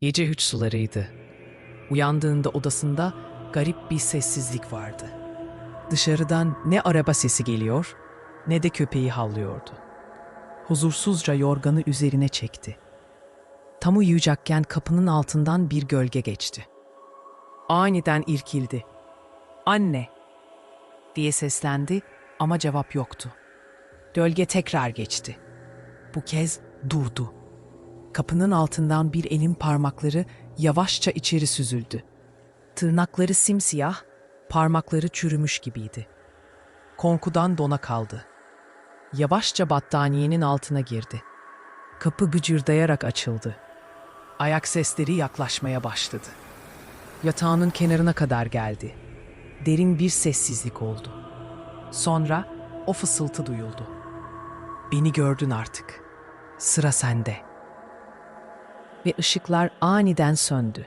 Gece üç sularıydı. Uyandığında odasında garip bir sessizlik vardı. Dışarıdan ne araba sesi geliyor ne de köpeği havlıyordu. Huzursuzca yorganı üzerine çekti. Tam uyuyacakken kapının altından bir gölge geçti. Aniden irkildi. Anne diye seslendi ama cevap yoktu. Gölge tekrar geçti. Bu kez durdu. Kapının altından bir elin parmakları yavaşça içeri süzüldü. Tırnakları simsiyah, parmakları çürümüş gibiydi. Korkudan dona kaldı. Yavaşça battaniyenin altına girdi. Kapı gıcırdayarak açıldı. Ayak sesleri yaklaşmaya başladı. Yatağının kenarına kadar geldi. Derin bir sessizlik oldu. Sonra o fısıltı duyuldu. Beni gördün artık. Sıra sende.'' Ve ışıklar aniden söndü.